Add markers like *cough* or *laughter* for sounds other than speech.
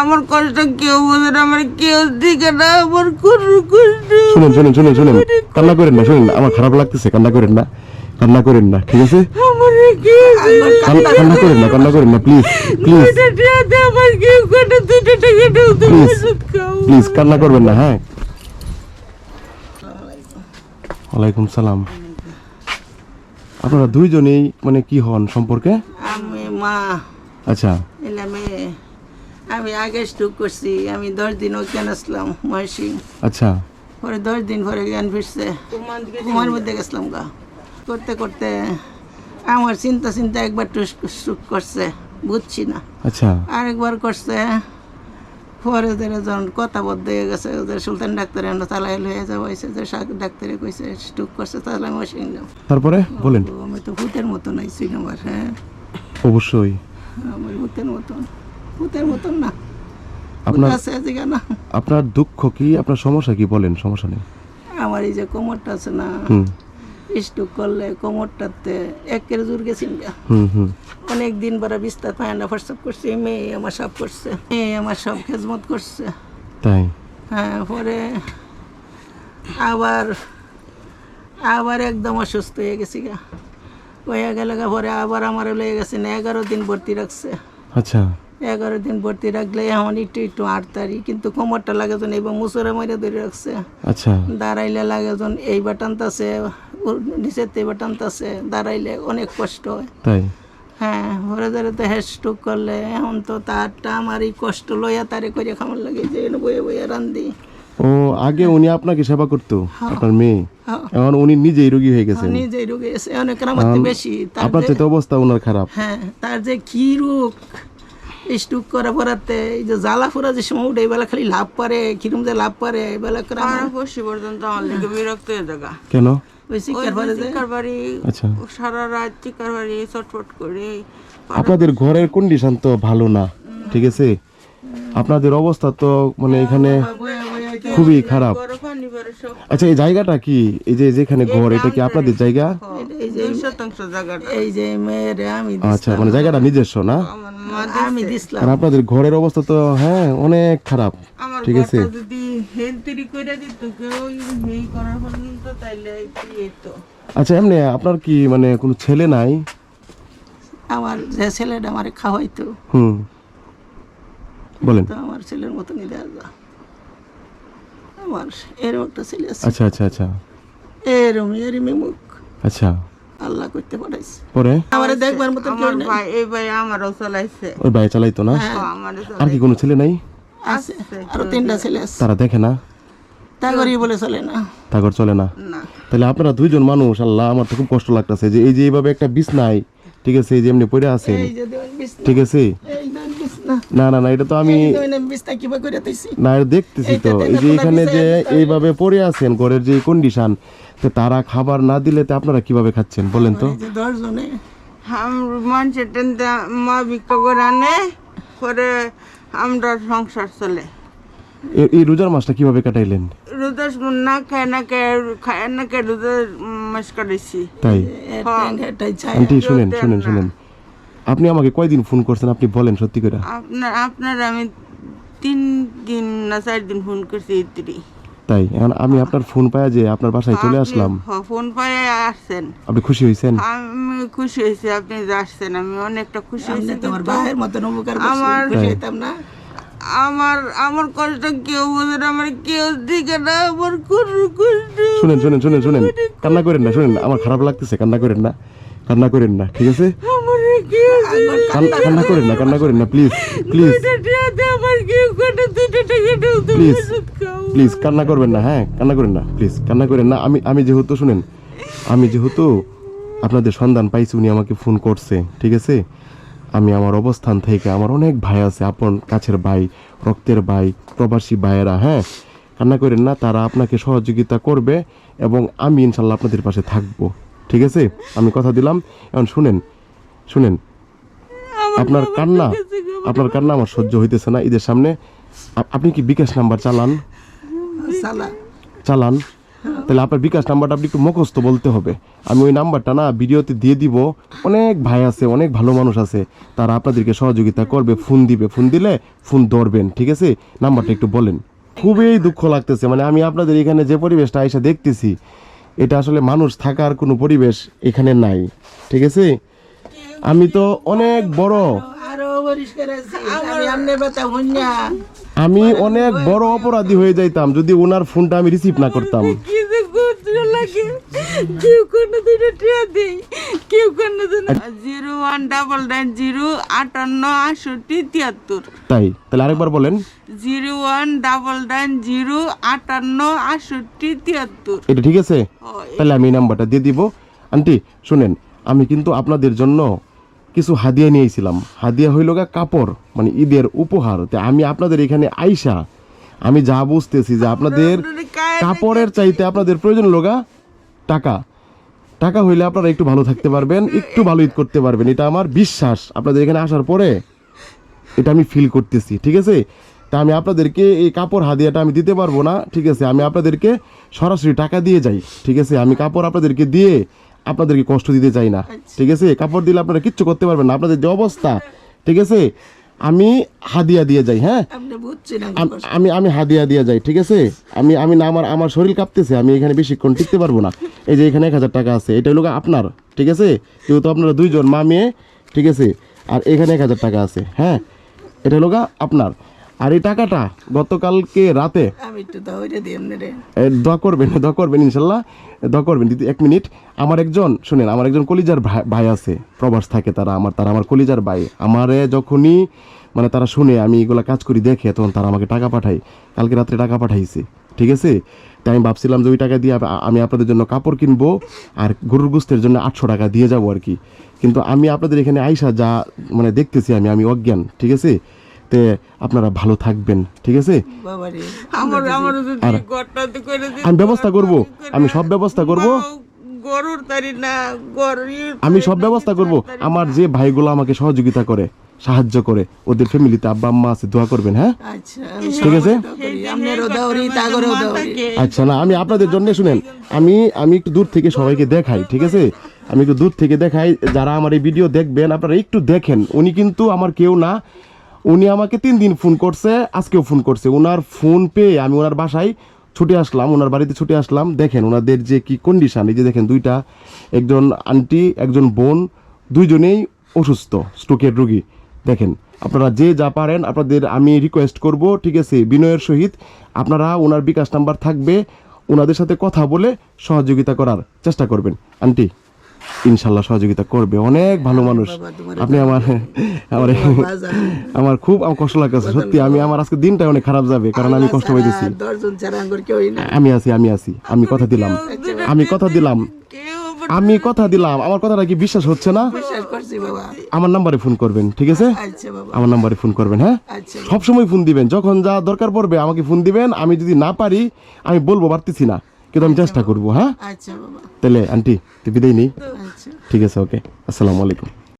আমার কষ্ট কেউ বোঝে না আমার কেউ দিকে না আমার কোনো কষ্ট শুনেন শুনেন শুনেন শুনেন। কান্না করেন না শুনেন আমার খারাপ লাগতেছে কান্না করেন না কান্না করেন না ঠিক আছে? কান্না করেন না কান্না করেন না প্লিজ প্লিজ প্লিজ কান্না করবেন না হ্যাঁ। ওয়ালাইকুম সালাম। আপনারা দুইজনেই মানে কি হন সম্পর্কে? আমি মা। আচ্ছা। আমি আগে স্টুক করছি আমি দশ দিন ওখানে আসলাম মহেশিং? আচ্ছা। পরে দশ দিন পরে জ্ঞান ফিরছে। ঘুমার মধ্যে গেছিলাম গা। করতে করতে আমার চিন্তা চিন্তা একবার টুক করছে বুঝছি না। আচ্ছা। আরেকবার করছে পরে ওদের যখন কথা হয়ে গেছে ওদের সুলতান ডাক্তার এনে তালাই লয়ে যাওয়া হয়েছে যে শাক ডাক্তারে কইছে স্টুক করছে তাহলে আমি ওয়াশিং নিলাম তারপরে বলেন। তো আমি তো ভূতের মতন আইছি আমার হ্যাঁ। অবশ্যই। আমার ভূতের মতন। ভূতের মতন না। আপনার না। দুঃখ কি আপনার সমস্যা কি বলেন সমস্যা নেই। আমার এই যে কোমরটা আছে না স্টুক করলে কোমরটাতে একের জোর গেছি অনেক দিন পরে বিস্তার পায় না প্রস্তাব করছে মেয়ে আমার সব করছে মেয়ে আমার সব খেজমত করছে। তাই? হ্যাঁ পরে আবার আবার একদম অসুস্থ হয়ে গেছি গা। হয়ে গেলে পরে আবার আমার লয়ে গেছে না এগারো দিন ভর্তি রাখছে। আচ্ছা। এগারো দিন ভর্তি রাখলে এখন একটু একটু আটতারি কিন্তু কোমরটা লাগে যেন এবার মুসুরা মারে ধরে রাখছে। আচ্ছা। দাঁড়াইলে লাগে যেন এই বাটানতাছে নিচের এই বাটানতাছে দাঁড়াইলে অনেক কষ্ট হয়। তাই? হ্যাঁ ঘরে ধরে তো হ্যাস্টুক করলে এখন তো তারটা আমার এই কষ্ট লইয়া তারে করে খাবার লাগে যে বয়ে বয়ে রান্ধি। ও আগে উনি আপনাকে সেবা করতো আপনার মেয়ে? হ্যাঁ। এখন উনি নিজেই রোগী হয়ে গেছেন। নিজেই রোগে এসে অনেক বেশি আপনার চেয়ে অবস্থা ওনার খারাপ। হ্যাঁ তার যে কি রোগ? স্টুক করা পরাতে এই যে জ্বালা ফোরা যে সময় উঠে এবেলা খালি লাভ পারে কিরম যে লাভ পারে এবেলা করে আমার বসে পর্যন্ত আমার লেগে বিরক্ত হয়ে থাকা কেন? ওই শিকার বাড়ি আচ্ছা। সারা রাত চিকার বাড়ি চটপট করে আপনাদের ঘরের কন্ডিশন তো ভালো না ঠিক আছে? আপনাদের অবস্থা তো মানে এখানে খুবই খারাপ। আচ্ছা এই জায়গাটা কি? এই যে যেখানে ঘর এটা কি আপনাদের জায়গা? এই যে দুই শতাংশ জায়গাটা। এই যে মেয়েরে আমি আচ্ছা মানে জায়গাটা নিজস্ব না? আমি দিছিলাম। আপনাদের ঘরের অবস্থা তো হ্যাঁ অনেক খারাপ। ঠিক আছে? যদি হেলতেরি করে দিত কেউ এই করার পর্যন্ত তাইলে এই আচ্ছা এমনি আপনার কি মানে কোনো ছেলে নাই? আমার যে ছেলেটা আমার খাওয়াইতো হুম। বলেন। তো আমার ছেলের মতনই দেওয়া যা আমার এরম একটা ছেলে আছে। আচ্ছা আচ্ছা আচ্ছা। এরম মুখ। আচ্ছা। আল্লাহ করতে পাঠাইছে। পরে? আমার দেখবার মতন কেউ নাই। ভাই এই ভাই আমারও চালাইছে। ওই ভাই চালাইতো না? আর কি কোনো ছেলে নাই? আছে। আরও তিনটা ছেলে আছে। তারা দেখে না? তা বলে চলে না। তাগর চলে না? না। তাহলে আপনারা দুইজন মানুষ আল্লাহ আমার তো খুব কষ্ট লাগতেছে যে এই যে এইভাবে একটা বিছনাই ঠিক আছে এই যে এমনি পড়ে আছেন বিছনা ঠিক আছে? না। না না এটা তো আমি না দেখতেছি তো। এই যে এখানে যে এইভাবে পড়ে আছেন ঘরের যে কন্ডিশন তো তারা খাবার না দিলে তো আপনারা কীভাবে খাচ্ছেন বলেন তো? আমরা মা ভিক্ষা করে আনে পরে আমরা সংসার চলে। এই রোজার মাসটা কীভাবে কাটাইলেন? রোদা না খায় না খায় খায় না খায় রোদা মাস কাটাইছি। তাই? শুনেন শুনেন শুনেন। আপনি আমাকে কয়দিন ফোন করছেন? আপনি বলেন সত্যি করে। আপনার আপনার আমি তিন দিন না চার দিন ফোন করছি ইত্রি। তাই? এখন আমি আপনার ফোন পাই যে আপনার বাসায় চলে আসলাম। ফোন পায়ে আসছেন। আপনি খুশি হয়েছেন আমি খুশি হয়েছি আপনি যে আসছেন আমি অনেকটা খুশি হয়েছি তোমার ভাইয়ের মতন উপকার আমার- খুশি হইতাম না। আমার আমার কষ্ট কেউ বোঝে না আমার কেউ দিকে না আমার কোনো কষ্ট। শুনেন শুনেন শুনেন শুনেন। কান্না করেন না শুনেন আমার খারাপ লাগতেছে কান্না করেন না কান্না করেন না ঠিক আছে? *laughs* কান্না করেন না কান্না করেন না প্লিজ প্লিজ প্লিজ প্লিজ কান্না করবেন না হ্যাঁ কান্না করেন না প্লিজ কান্না করেন না। আমি আমি যেহেতু শুনেন আমি যেহেতু আপনাদের সন্ধান পাইছি উনি আমাকে ফোন করছে ঠিক আছে? আমি আমার অবস্থান থেকে আমার অনেক ভাই আছে আপন কাছের ভাই রক্তের ভাই প্রবাসী ভাইয়েরা হ্যাঁ? কান্না করেন না তারা আপনাকে সহযোগিতা করবে এবং আমি ইনশাল্লাহ আপনাদের পাশে থাকব ঠিক আছে? আমি কথা দিলাম এখন শুনেন শুনেন আপনার কান্না আপনার কান্না আমার সহ্য হইতেছে না ঈদের সামনে। আপ- আপনি কি বিকাশ নাম্বার চালান? চালান। তাহলে আপনার বিকাশ নাম্বারটা আপনি একটু মুখস্থ বলতে হবে। আমি ওই নাম্বারটা না ভিডিওতে দিয়ে দিব। অনেক ভাই আছে অনেক ভালো মানুষ আছে। তারা আপনাদেরকে সহযোগিতা করবে ফোন দিবে। ফোন দিলে ফোন ধরবেন ঠিক আছে? নাম্বারটা একটু বলেন। খুবই দুঃখ লাগতেছে। মানে আমি আপনাদের এখানে যে পরিবেশটা এসে দেখতেছি এটা আসলে মানুষ থাকার কোনো পরিবেশ এখানে নাই ঠিক আছে? আমি তো অনেক বড়। আমি অনেক বড় অপরাধী হয়ে যাইতাম যদি ওনার ফোনটা আমি রিসিভ না করতাম। Zero one double nine zero আটান্ন আটষট্টি তিয়াত্তর। তাই তাহলে আরেকবার বলেন। Zero one double nine zero আটান্ন আটষট্টি তিয়াত্তর। এটা ঠিক আছে? তাহলে আমি এই নাম্বারটা দিয়ে দিব। আন্টি শুনেন আমি কিন্তু আপনাদের জন্য কিছু হাদিয়া নিয়েছিলাম। হাদিয়া হইল গা কাপড় মানে ঈদের উপহার। তা আমি আপনাদের এখানে আইসা আমি যা বুঝতেছি যে আপনাদের কাপড়ের চাইতে আপনাদের প্রয়োজন লোগা টাকা। টাকা হইলে আপনারা একটু ভালো থাকতে পারবেন একটু ভালো ঈদ করতে পারবেন। এটা আমার বিশ্বাস। আপনাদের এখানে আসার পরে এটা আমি ফিল করতেছি ঠিক আছে? তা আমি আপনাদেরকে এই কাপড় হাদিয়াটা আমি দিতে পারব না ঠিক আছে? আমি আপনাদেরকে সরাসরি টাকা দিয়ে যাই ঠিক আছে? আমি কাপড় আপনাদেরকে দিয়ে আপনাদেরকে কষ্ট দিতে চাই না। ঠিক আছে? কাপড় দিলে আপনারা কিচ্ছু করতে পারবেন না। আপনাদের যে অবস্থা ঠিক আছে? আমি হাদিয়া দিয়ে যাই হ্যাঁ? আমি আমি হাদিয়া দিয়ে যাই ঠিক আছে? আমি আমি না আমার আমার শরীর কাঁপতেছে আমি এখানে বেশিক্ষণ টিকতে পারব না। এই যে এখানে এক হাজার টাকা আছে এটা হলো আপনার ঠিক আছে? যেহেতু আপনারা দুইজন মা মেয়ে ঠিক আছে? আর এখানে এক হাজার টাকা আছে হ্যাঁ? এটা হলো আপনার। আর এই টাকাটা গতকালকে রাতে দোয়া করবেন দোয়া করবেন ইনশাল্লাহ। দোয়া করবেন এক মিনিট। আমার একজন শুনেন আমার একজন কলিজার ভাই ভাই আছে প্রবাস থাকে তারা আমার তারা আমার কলিজার ভাই। আমারে যখনই মানে তারা শুনে আমি এগুলা কাজ করি দেখে তখন তারা আমাকে টাকা পাঠায়। কালকে রাত্রে টাকা পাঠাইছে ঠিক আছে? তাই আমি ভাবছিলাম যে ওই টাকা দিয়ে আমি আপনাদের জন্য কাপড় কিনবো আর গরুর গুস্তের জন্য আটশো টাকা দিয়ে যাব আর কি। কিন্তু আমি আপনাদের এখানে আইসা যা মানে দেখতেছি আমি আমি অজ্ঞান ঠিক আছে? তে আপনারা ভালো থাকবেন ঠিক আছে? আমি ব্যবস্থা করব আমি সব ব্যবস্থা করব। গরুর তারি না গরুর আমি সব ব্যবস্থা করব। আমার যে ভাইগুলো আমাকে সহযোগিতা করে সাহায্য করে ওদের ফ্যামিলিতে আব্বা আম্মা আছে দোয়া করবেন হ্যাঁ? আচ্ছা ঠিক আছে? আচ্ছা না আমি আপনাদের জন্য শুনেন আমি আমি একটু দূর থেকে সবাইকে দেখাই ঠিক আছে? আমি একটু দূর থেকে দেখাই যারা আমার এই ভিডিও দেখবেন আপনারা একটু দেখেন। উনি কিন্তু আমার কেউ না উনি আমাকে তিন দিন ফোন করছে, আজকেও ফোন করছে। ওনার ফোন পেয়ে আমি ওনার বাসায় ছুটে আসলাম ওনার বাড়িতে ছুটে আসলাম। দেখেন ওনাদের যে কি কন্ডিশন এই যে দেখেন দুইটা, একজন আন্টি একজন বোন, দুইজনেই অসুস্থ স্ট্রোকের রুগী। দেখেন, আপনারা যে যা পারেন, আপনাদের আমি রিকোয়েস্ট করব, ঠিক আছে, বিনয়ের সহিত আপনারা ওনার বিকাশ নাম্বার থাকবে ওনাদের সাথে কথা বলে সহযোগিতা করার চেষ্টা করবেন। আন্টি ইনশাল্লাহ সহযোগিতা করবে। অনেক ভালো মানুষ। আপনি আমার আমার আমার খুব আমার কষ্ট লাগতেছে সত্যি আমি আমার আজকে দিনটা অনেক খারাপ যাবে কারণ আমি কষ্ট পাইতেছি। আমি আছি আমি আছি আমি কথা দিলাম। আমি কথা দিলাম। আমি কথা দিলাম। আমার কথাটা কি বিশ্বাস হচ্ছে না? বিশ্বাস করছি বাবা। আমার নাম্বারে ফোন করবেন ঠিক আছে? আচ্ছা আমার নাম্বারে ফোন করবেন হ্যাঁ? সবসময় ফোন দিবেন। যখন যা দরকার পড়বে আমাকে ফোন দিবেন। আমি যদি না পারি আমি বলব পারতেছি না। কিন্তু আমি চেষ্টা করব হ্যাঁ? আচ্ছা বাবা। তাহলে আন্টি তুই বিদায় নেই আচ্ছা। ঠিক আছে ওকে। আসসালামু আলাইকুম।